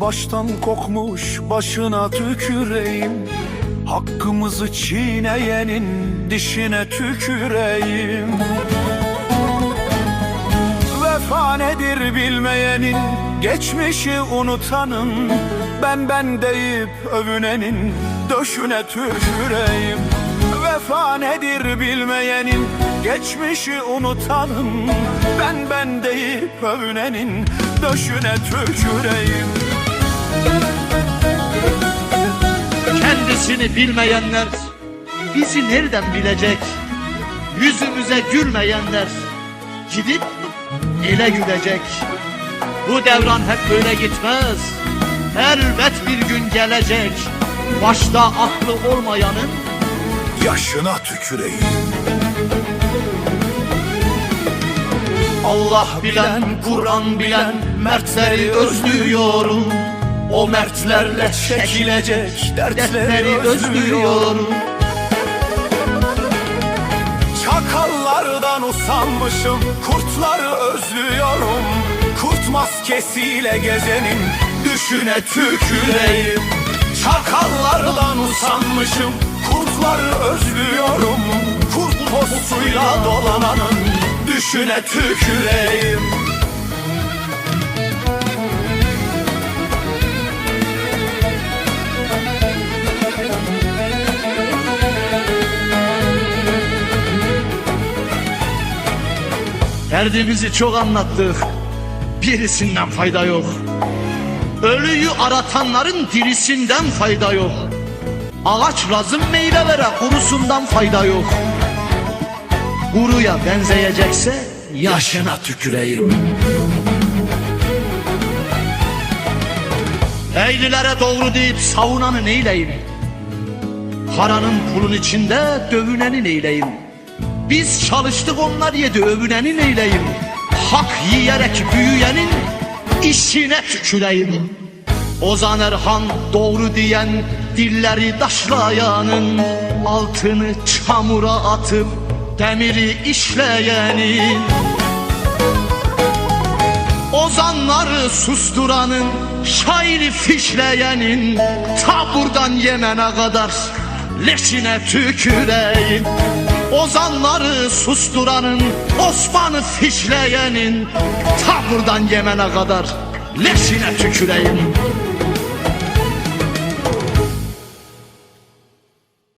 baştan kokmuş başına tüküreyim. Hakkımızı çiğneyenin dişine tüküreyim. Vefa nedir bilmeyenin Geçmişi unutanın. Ben ben deyip övünenin Döşüne tüküreyim Vefa nedir bilmeyenin Geçmişi unutanın Ben ben deyip övünenin Döşüne tüküreyim Kendisini bilmeyenler bizi nereden bilecek? Yüzümüze gülmeyenler gidip ele gülecek. Bu devran hep böyle gitmez. Elbet bir gün gelecek. Başta aklı olmayanın Yaşına tüküreyim Allah bilen, Kur'an bilen mertleri özlüyorum. O mertlerle çekilecek dertleri özlüyorum. Çakallardan usanmışım Kurtları özlüyorum Kurt maskesiyle gezenin Düşüne tüküreyim Çakallardan usanmışım Kurtları özlüyorum Kurt postuyla dolananın Düşüne tüküreyim Derdimizi çok anlattık. Birisinden fayda yok. Ölüyü aratanların dirisinden fayda yok. Ağaç lazım meyve vere kurusundan fayda yok. Kuruya benzeyecekse yaşına tüküreyim. Eylülere doğru deyip savunanı neyleyim? Paranın pulun içinde dövüneni neyleyim? Biz çalıştık onlar yedi övüneni neyleyim? Hak yiyerek büyüyenin işine tüküreyim. Ozan Erhan doğru diyen dilleri taşlayanın altını çamura atıp demiri işleyenin Ozanları susturanın şairi fişleyenin ta buradan Yemen'e kadar leşine tüküreyim. Ozanları susturanın Osman'ı fişleyenin ta buradan Yemen'e kadar leşine tüküreyim